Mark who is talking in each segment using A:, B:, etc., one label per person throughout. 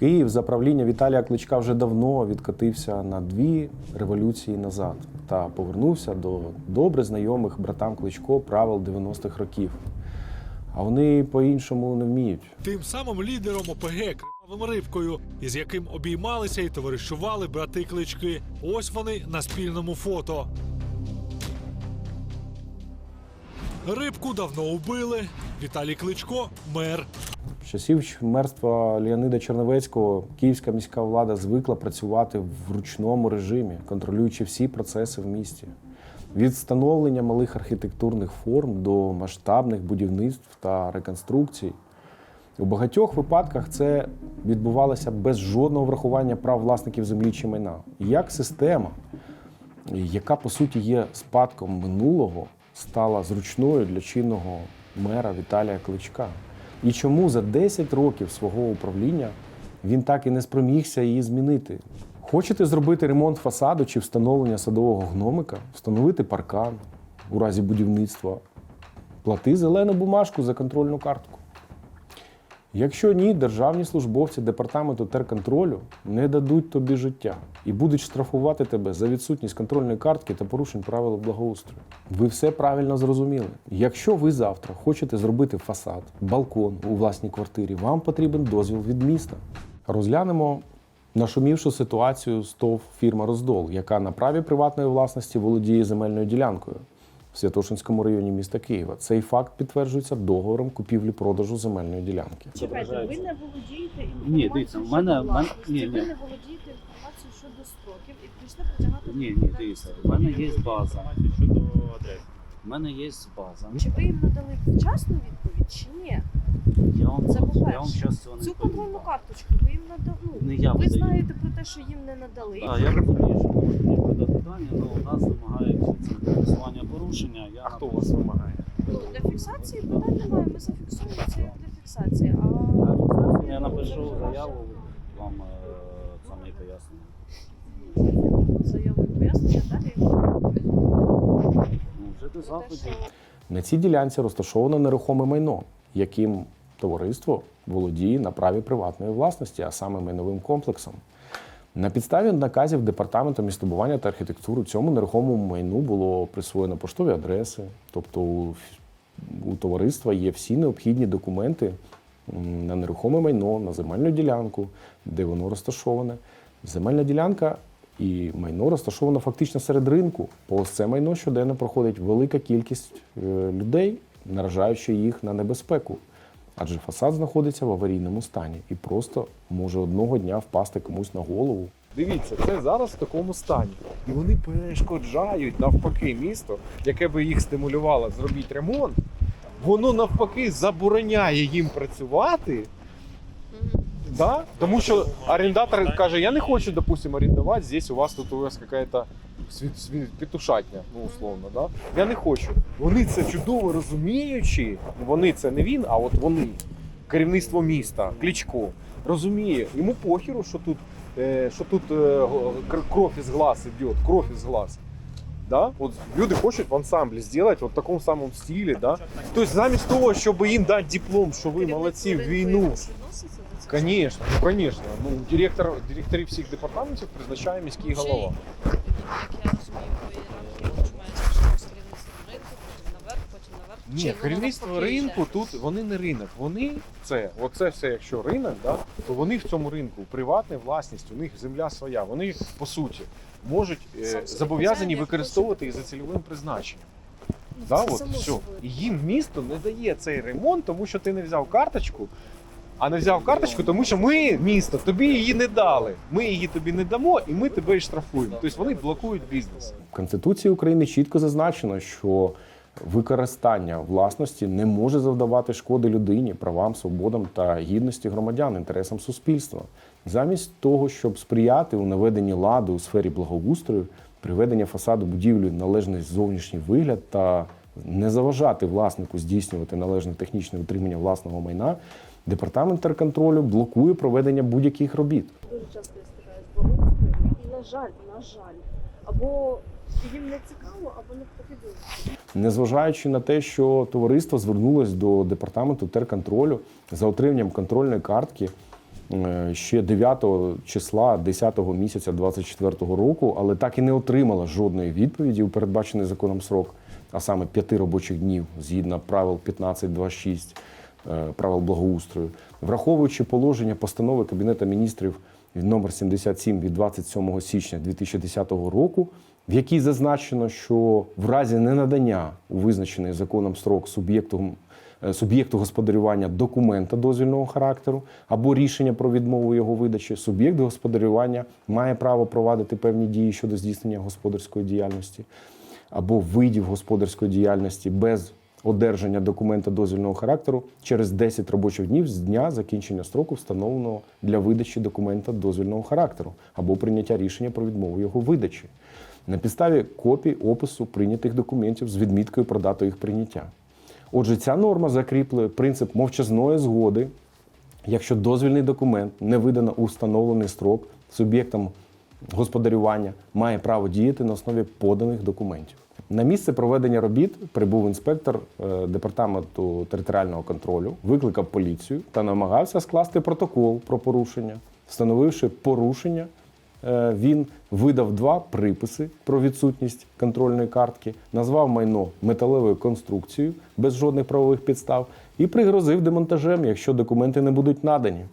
A: Київ за правління Віталія Кличка вже давно відкотився на дві революції назад та повернувся до добре знайомих братам Кличко правил 90-х років. А вони по-іншому не вміють.
B: Тим самим лідером ОПГ кривавим рибкою, із яким обіймалися і товаришували брати клички. Ось вони на спільному фото. Рибку давно убили. Віталій Кличко мер.
A: З часів мерства Леонида Черновецького київська міська влада звикла працювати в ручному режимі, контролюючи всі процеси в місті. Від встановлення малих архітектурних форм до масштабних будівництв та реконструкцій. У багатьох випадках це відбувалося без жодного врахування прав власників землі чи майна. Як система, яка по суті є спадком минулого, стала зручною для чинного мера Віталія Кличка. І чому за 10 років свого управління він так і не спромігся її змінити? Хочете зробити ремонт фасаду чи встановлення садового гномика, встановити паркан у разі будівництва, плати зелену бумажку за контрольну картку. Якщо ні, державні службовці департаменту терконтролю не дадуть тобі життя і будуть штрафувати тебе за відсутність контрольної картки та порушень правил благоустрою. Ви все правильно зрозуміли. Якщо ви завтра хочете зробити фасад, балкон у власній квартирі, вам потрібен дозвіл від міста. Розглянемо нашумівшу ситуацію з ТОВ фірма Роздол, яка на праві приватної власності володіє земельною ділянкою в Святошинському районі міста Києва. Цей факт підтверджується договором купівлі-продажу земельної ділянки.
C: Чекайте, ви не володієте інформацією
D: Ні, дивіться, в мене-
C: щодо
D: в мене-
C: власності,
D: ні,
C: ви не володієте інформацією щодо строків і прийшли притягати
D: Ні, ні, дивіться, в мене є база.
E: щодо адреси.
D: В мене є база.
C: Чи ви їм надали вчасну відповідь, чи ні?
D: Я вам,
C: Це
D: я вам
C: по-перше.
D: зараз цього не
C: Цю
D: відповім.
C: контрольну карточку ви їм надали.
D: Не я
C: ви
D: видаю.
C: знаєте про те, що їм не надали.
D: А, я розумію, що можете мені передати дані, але у нас вимагають це фіксування порушення. Я
E: А хто у вас вимагає?
C: Для фіксації питань немає, ми зафіксуємо це як для фіксації. А
D: Я, я напишу заяву вам е, саме і пояснення.
C: заяву і пояснення далі.
D: Ну, вже до заходів.
A: На цій ділянці розташовано нерухоме майно, яким товариство володіє на праві приватної власності, а саме майновим комплексом. На підставі наказів департаменту містобудування та архітектури цьому нерухомому майну було присвоєно поштові адреси, тобто у, у товариства є всі необхідні документи на нерухоме майно, на земельну ділянку, де воно розташоване. Земельна ділянка і майно розташовано фактично серед ринку. По це майно щоденно проходить велика кількість е, людей, наражаючи їх на небезпеку. Адже фасад знаходиться в аварійному стані і просто може одного дня впасти комусь на голову.
E: Дивіться, це зараз в такому стані. І вони перешкоджають навпаки місто, яке би їх стимулювало зробити ремонт. Воно навпаки забороняє їм працювати. Да? Тому що орендатор каже, я не хочу, допустим, орендувати, здесь у вас тут у вас какая-то сві- сві- петушатня, ну условно, да? Я не хочу. Вони це чудово розуміючи, вони це не він, а от вони, керівництво міста, Кличко, розуміє, йому похеру, що тут, е, що тут е, кров із глаз іде, кров із глаз. Да? От люди хочуть в ансамблі зробити в такому самому стилі. Да? Тобто замість того, щоб їм дати диплом, що ви молодці в війну. Конечно, ну конечно. Ну, директор, директорів всіх департаментів призначає міський голова.
F: Як я розумію, ви відчуваєте, що з керівництвом ринку, потім наверх, потім наверх. Чи
E: Ні,
F: воно
E: керівництво
F: навпаки йде?
E: ринку тут вони не ринок. Вони це, оце все, якщо ринок, да, то вони в цьому ринку приватна власність, у них земля своя. Вони по суті можуть е,
F: Сам собі
E: зобов'язані
F: хазяїн,
E: використовувати їх за цільовим призначенням.
F: Ну,
E: Да,
F: це
E: от,
F: само
E: все.
F: собою.
E: І їм місто не дає цей ремонт, тому що ти не взяв карточку. А не взяв карточку, тому що ми, місто, тобі її не дали. Ми її тобі не дамо, і ми тебе і штрафуємо. Тобто вони блокують бізнес.
A: В Конституції України чітко зазначено, що використання власності не може завдавати шкоди людині, правам, свободам та гідності громадян, інтересам суспільства. Замість того, щоб сприяти у наведенні ладу у сфері благоустрою, приведення фасаду будівлі належний зовнішній вигляд та не заважати власнику здійснювати належне технічне утримання власного майна, департамент терконтролю блокує проведення будь-яких робіт.
C: Дуже часто я стикаюся з благоустрою. І на жаль, на жаль, або їм не цікаво, або не потрібно.
A: Незважаючи на те, що товариство звернулось до департаменту терконтролю за отриманням контрольної картки, е, ще 9 числа 10 місяця 24 року, але так і не отримала жодної відповіді у передбачений законом срок, а саме 5 робочих днів згідно правил 1526 е, правил благоустрою, враховуючи положення постанови Кабінету міністрів номер 77 від 27 січня 2010 року, в якій зазначено, що в разі ненадання у визначений законом строк суб'єкту е, суб'єкту господарювання документа дозвільного характеру або рішення про відмову його видачі, суб'єкт господарювання має право провадити певні дії щодо здійснення господарської діяльності або видів господарської діяльності без одержання документа дозвільного характеру через 10 робочих днів з дня закінчення строку, встановленого для видачі документа дозвільного характеру або прийняття рішення про відмову його видачі на підставі копій опису прийнятих документів з відміткою про дату їх прийняття. Отже, ця норма закріплює принцип мовчазної згоди, якщо дозвільний документ не видано у встановлений строк, суб'єктом господарювання має право діяти на основі поданих документів. На місце проведення робіт прибув інспектор е, департаменту територіального контролю, викликав поліцію та намагався скласти протокол про порушення, встановивши порушення. Е, Він видав два приписи про відсутність контрольної картки, назвав майно металевою конструкцією без жодних правових підстав і пригрозив демонтажем, якщо документи не будуть надані.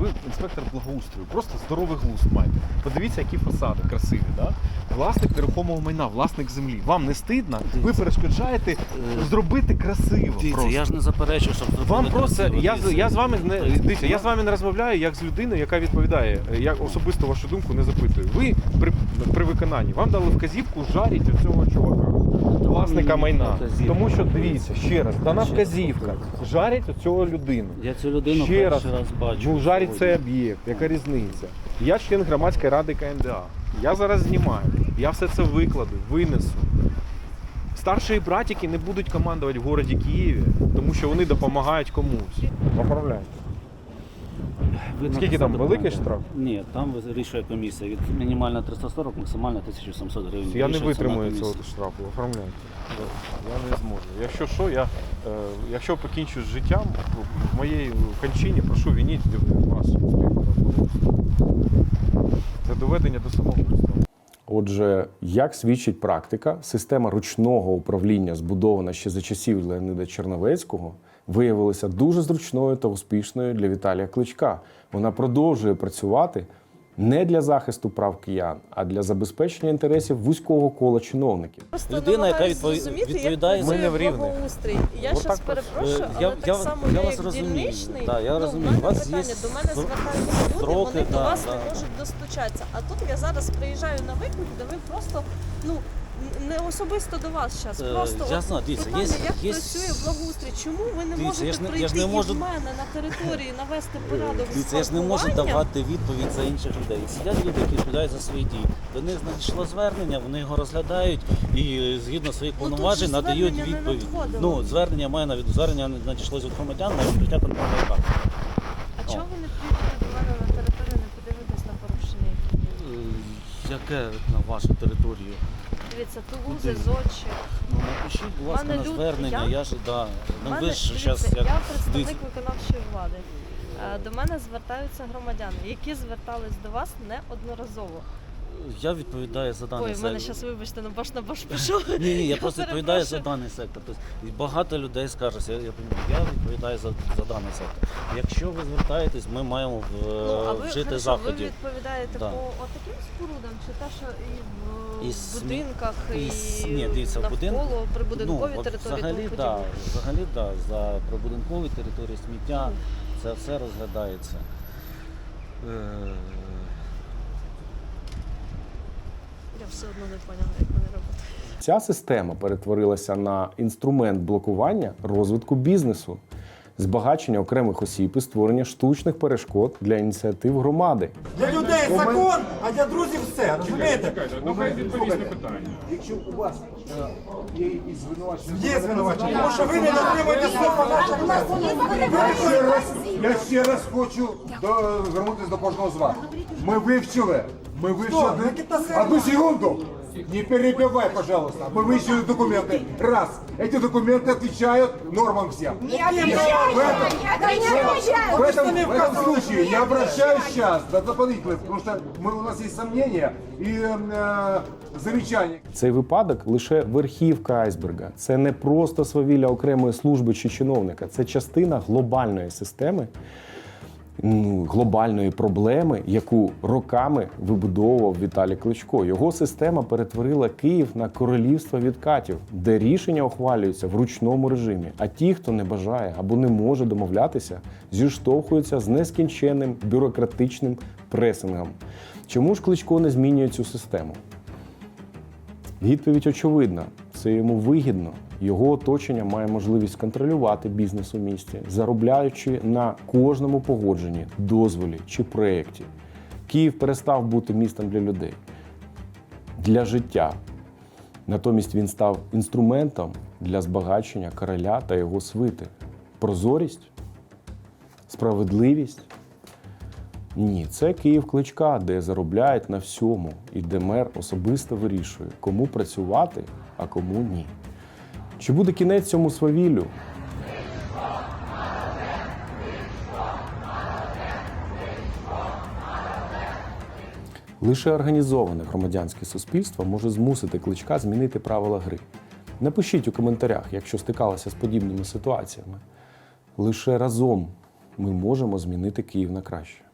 E: Ви інспектор благоустрою, просто здоровий глузд маєте. Подивіться, які фасади красиві, да? Власник нерухомого майна, власник землі. Вам не стидно? Ви перешкоджаєте
D: Е,
E: зробити красиво.
D: Дивіться,
E: просто.
D: я ж не заперечую, щоб
E: Вам просто
D: красиво,
E: я,
D: дивіться.
E: я з вами не дивіться, я з вами не розмовляю як з людиною, яка відповідає. Я особисто вашу думку не запитую. Ви при, при виконанні вам дали вказівку жаріть цього чувака, власника майна. Тому що дивіться ще раз, дана вказівка. Жарять цього людину.
D: Я цю людину
E: Ще раз,
D: перший раз бачу.
E: Ну, жарить цей об'єкт, яка різниця? Я член громадської ради КМДА. Я зараз знімаю. Я все це викладу, винесу. Старші братики не будуть командувати в городі Києві, тому що вони допомагають комусь. Поправляйте.
D: Ви
E: Скільки там великий
D: документи?
E: штраф?
D: Ні, там вирішує комісія. Від мінімально 340, максимально 1700 гривень.
E: Я не
D: Вирішує сама
E: витримую
D: комісія.
E: цього штрафу. Оформляйте. Я не зможу. Якщо що, я е, якщо покінчу з життям, в моїй кончині прошу вініть вас. Це доведення до самогубства.
A: Отже, як свідчить практика, система ручного управління, збудована ще за часів Леонида Черновецького, виявилася дуже зручною та успішною для Віталія Кличка. Вона продовжує працювати не для захисту прав киян, а для забезпечення інтересів вузького кола чиновників.
C: Просто
D: Людина, яка відповідає
C: як
D: за-
E: Ми не в
C: благоустрій. Я
E: Отак
C: щас
E: от.
C: перепрошую,
D: Е,
C: але
D: я-
C: так
D: я-
C: само
D: я
C: я,
D: вас
C: як
D: розумію.
C: дільничний.
D: Да, я
C: ну,
D: розумію. У вас є
C: питання, до мене звертаються люди,
D: строки,
C: вони до
D: да,
C: вас
D: да.
C: не можуть достучатися. А тут я зараз приїжджаю на виклик, де ви просто, ну, не особисто до вас зараз,
D: Е,
C: просто
D: я
C: от
D: знаю, дивіться,
C: питання,
D: є-
C: як
D: є-
C: працює благоустрій, чому ви не
D: Дивіться,
C: можете
D: я ж не- я
C: прийти
D: ж не можу-
C: і в мене на території навести порядок з
D: Дивіться, я ж не можу
C: паркуванням?
D: давати відповідь за інших людей. Сидять люди, які відповідають за свої дії. До них надійшло звернення, вони його розглядають і е, згідно своїх
C: Ну, тут
D: повноважень
C: же
D: надають
C: звернення не
D: відповідь.
C: надходило.
D: Ну, звернення має на від звернення надійшло від громадян на відкриття контрольної карти.
C: А чого ви не приїдете до мене на територію, не подивитесь на порушення? які є?
D: Е, Яке на вашу територію?
C: Дивіться, Тулузи, Зочі.
D: Ну напишіть, будь ласка,
C: Мене
D: на
C: люд-
D: звернення.
C: я-
D: Я ж да. Ну
C: Мене-
D: ви ж
C: дивіться,
D: зараз як
C: я представник
D: дивіться.
C: виконавчої влади. Е, До мене звертаються громадяни, які звертались до вас неодноразово.
D: Я відповідаю за даний
C: Ой, в мене
D: сектор.
C: зараз, вибачте, на баш на баш пішов.
D: Ні, ні, я просто відповідаю за даний сектор. Тобто багато людей скажуть, я, я, розумію, я відповідаю за, за даний сектор. Якщо ви звертаєтесь, ми маємо в,
C: Ну, а ви,
D: вжити
C: хорошо,
D: заходів.
C: ви відповідаєте
D: Да.
C: по отаким спорудам, чи те, що і в
D: І смі-
C: будинках,
D: і
C: і,
D: с- ні, дивіться, в будин-
C: навколо прибудинковій
D: от
C: території
D: взагалі,
C: тому
D: да,
C: подібне?
D: взагалі, да, за прибудинкові території сміття, це все розглядається. Е,
C: Я все одно не поняла, як вони роблять.
A: Ця система перетворилася на інструмент блокування розвитку бізнесу, збагачення окремих осіб і створення штучних перешкод для ініціатив громади.
G: Для людей закон, а для друзів все. Розумієте?
H: Якщо у вас е, є якісь звинувачення,
G: Є звинувачення, тому що ви не дотримуєте слова нашого.
H: я ще раз, я ще раз хочу до, звернутися до кожного з вас. Ми вивчили. Ми вивчили.
G: Никита
H: Одну секунду.
G: Не перебивай, пожалуйста. Мы выяснили документы. Раз. Эти документы отвечают нормам всем. В этом, в этом, в этом случае я обращаюсь сейчас до дополнительных, потому что мы, у нас есть сомнения и э, замечания.
A: Цей випадок лише верхівка айсберга. Це не просто свавілля окремої служби чи чиновника, це частина глобальної системи, ну, глобальної проблеми, яку роками вибудовував Віталій Кличко. Його система перетворила Київ на королівство відкатів, де рішення ухвалюються в ручному режимі. А ті, хто не бажає або не може домовлятися, зіштовхуються з нескінченним бюрократичним пресингом. Чому ж Кличко не змінює цю систему? Відповідь очевидна: це йому вигідно. Його оточення має можливість контролювати бізнес у місті, заробляючи на кожному погодженні, дозволі чи проєкті. Київ перестав бути містом для людей, для життя. Натомість він став інструментом для збагачення короля та його свити. Прозорість, справедливість. Ні, це Київ кличка, де заробляють на всьому, і де мер особисто вирішує, кому працювати, а кому ні. Чи буде кінець цьому свавіллю? Лише організоване громадянське суспільство може змусити кличка змінити правила гри. Напишіть у коментарях, якщо стикалися з подібними ситуаціями. Лише разом ми можемо змінити Київ на краще.